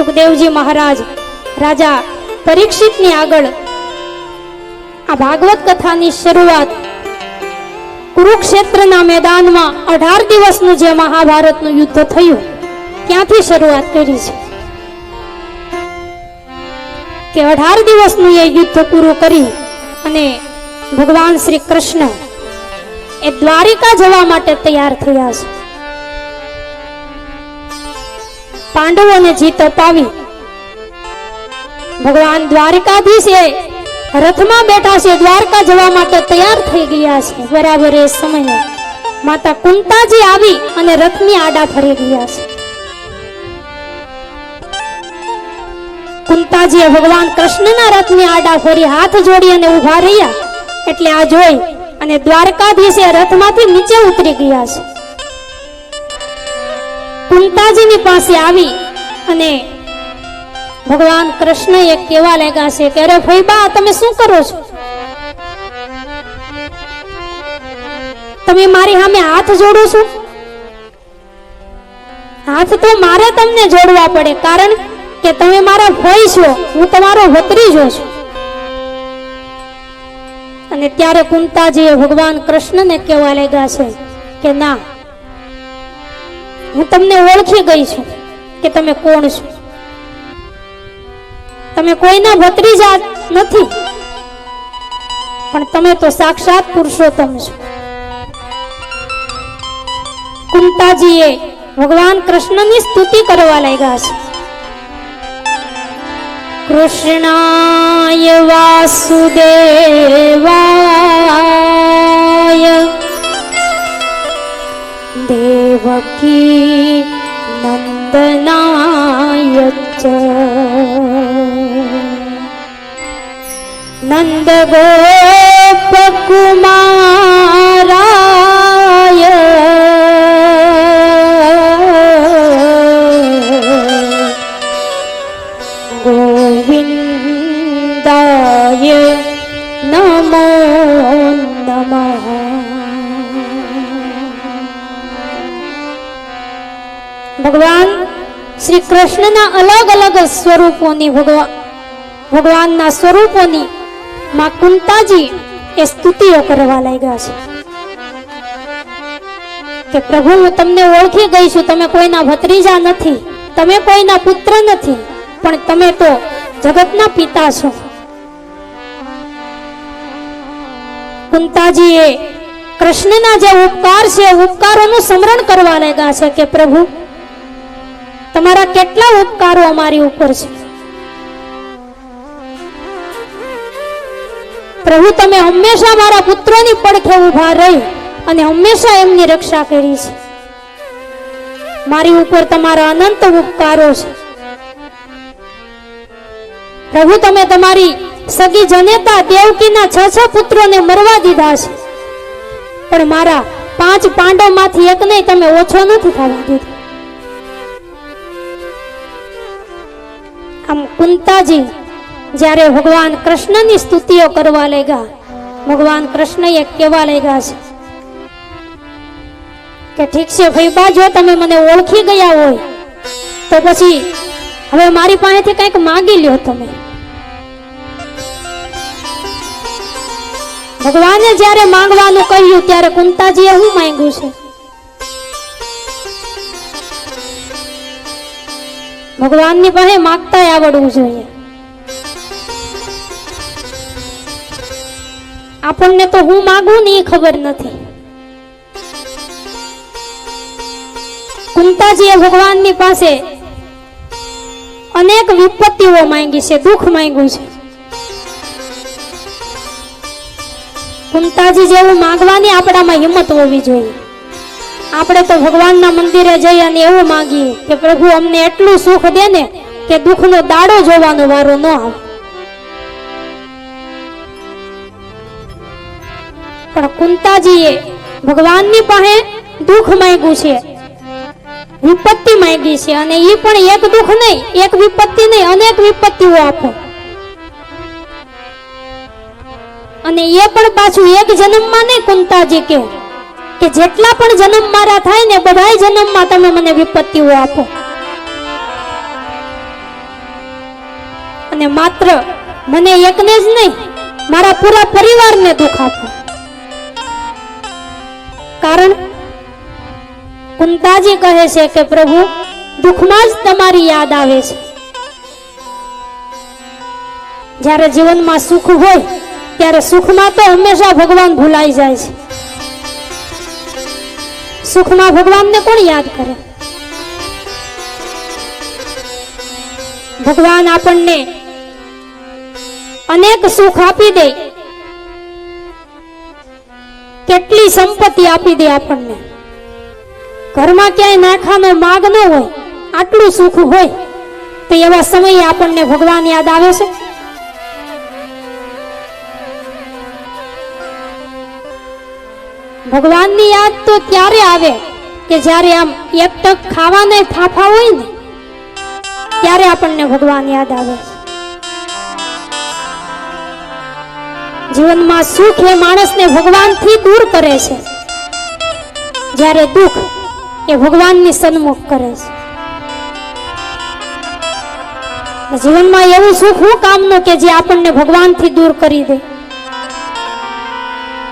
સુખદેવજી મહારાજ, રાજા પરીક્ષિતની આગળ આ ભાગવત કથાની શરૂઆત કુરુક્ષેત્રના મેદાનમાં અઢાર દિવસનું જે મહાભારતનું યુદ્ધ થયું, ત્યાંથી શરૂઆત કરી છે. કે અઢાર દિવસનું એ યુદ્ધ પૂરું કરી અને ભગવાન શ્રી કૃષ્ણ એ દ્વારિકા જવા માટે તૈયાર થયા છે. પાંડવોને જીત અપાવી. ભગવાન દ્વારકાધીશ એ રથમાં બેઠા છે, દ્વારકા જવા માટે તૈયાર થઈ ગયા છે. બરાબર એ સમયે માતા કુંતાજી આવી અને રથની આડા ફરી ગયા છે. કુંતાજીએ ભગવાન કૃષ્ણના રથની આડા ફરી હાથ જોડી અને ઊભા રહ્યા. એટલે આ જોઈ અને દ્વારકાધીશે રથમાંથી નીચે ઉતરી ગયા છે. કુંતાજીની પાસે આવી અને ભગવાન કૃષ્ણ એ કેવા લાગ્યા છે કે અરે ફઈબા તમે શું કરો છો? તમે મારી સામે હાથ જોડો છો? હાથ તો મારે તમને જોડવા પડે, કારણ કે તમે મારા ભાઈ છો, હું તમારો ભત્રીજો છું. અને ત્યારે કુંતાજીએ ભગવાન કૃષ્ણને કહેવા લાગ્યા છે કે ના હું તમને ઓળખી ગઈ છું કે તમે કોણ છો. તમે કોઈના ભત્રીજા નથી. પણ તમે તો સાક્ષાત પુરુષોત્તમ છો. કુંતાજીએ ભગવાન કૃષ્ણની સ્તુતિ કરવા લાગ્યા છે. કૃષ્ણાય વાસુદેવાય അവക്ക് നന്ദനായച്ച. നന്ദഗോപകുമാർ ભગવાન શ્રી કૃષ્ણના અલગ અલગ સ્વરૂપોની ભગવાન ભગવાનના સ્વરૂપોની માં કુંતાજી એ સ્તુતિઓ કરવા લાગ્યા છે. કે પ્રભુ, હું તમને ઓળખી ગઈ છું, તમે કોઈના ભત્રીજા નથી, તમે કોઈના પુત્ર નથી, પણ તમે તો જગતના પિતા છો. કુંતાજીએ કૃષ્ણના જે ઉપકાર છે, ઉપકારોનું સ્મરણ કરવા લાગ્યા છે કે પ્રભુ તમારા કેટલા ઉપકારો અમારી ઉપર છે? પ્રભુ, તમે હંમેશા મારા પુત્રોની પડખે ઊભા રહી અને હંમેશા એમની રક્ષા કરી છે. મારી ઉપર તમારા અનંત ઉપકારો છે. પ્રભુ, તમે તમારી સગી જનેતા દેવકીના છ છ પુત્રોને મરવા દીધા છે. પણ મારા પાંચ પાંડવમાંથી એકને તમે ઓછો નથી થવા દીધો. આમ કુંતાજી જ્યારે ભગવાન કૃષ્ણની સ્તુતિઓ કરવા લાગ્યા, ભગવાન કૃષ્ણએ કહેવા લાગ્યા છે કે ઠીક છે, ભાઈ જો તમે મને ઓળખી ગયા હોય, તો પછી હવે મારી પાસેથી કંઈક માગી લ્યો તમે. ભગવાને જ્યારે માંગવાનું કહ્યું, ત્યારે કુંતાજીએ શું માંગ્યું છે? ભગવાનની પાસે માગતા આવડવું જોઈએ. આપણને તો હું માંગું ને એ ખબર નથી. કુંતાજીએ ભગવાનની પાસે અનેક વિપત્તિઓ માંગી છે, દુઃખ માંગ્યું છે. કુંતાજી જેવું માંગવાની આપણામાં હિંમત હોવી જોઈએ. આપણે તો ભગવાનના મંદિરે જઈ અને એવું માંગીએ કે પ્રભુ અમને એટલું સુખ દે ને કે દુઃખનો દાડો જોવાનો વારો ન આવે. પણ કુંતાજીએ ભગવાનની પાસે દુઃખ માંગ્યું છે. વિપત્તિ માંગી છે અને એ પણ એક દુઃખ નહીં, એક વિપત્તિ નહીં, અનેક વિપત્તિઓ આપો. અને એ પણ પાછું એક જન્મમાં નહીં કુંતાજી કે કે જેટલા પણ જન્મ મારા થાય ને બધાય જન્મમાં તમે મને વિપત્તિઓ આપો. અને માત્ર મને એકને જ નહીં, મારા પૂરા પરિવારને દુઃખ આપો. કારણ કુંતાજી કહે છે કે, પ્રભુ, દુઃખમાં જ તમારી યાદ આવે છે. જ્યારે જીવનમાં સુખ હોય, ત્યારે સુખમાં તો હંમેશા ભગવાન ભૂલાઈ જાય છે. સુખમાં ભગવાનને કોણ યાદ કરે? ભગવાન આપણને અનેક સુખ આપી દે. કેટલી સંપત્તિ આપી દે આપણને. ઘરમાં ક્યાંય નાખાનો માગ ન હોય, આટલું સુખ હોય, તો એવા સમયે આપણને ભગવાન યાદ આવે છે? ભગવાનની યાદ તો ત્યારે આવે કે જ્યારે આમ એક ટક ખાવાને ફાફા હોય ને, ત્યારે આપણને ભગવાન યાદ આવે છે. જીવનમાં સુખ એ માણસને ભગવાનથી દૂર કરે છે. જ્યારે દુઃખ એ ભગવાનની સન્મુખ કરે છે. જીવનમાં એવું સુખ હું કામનું કે જે આપણને ભગવાનથી દૂર કરી દે?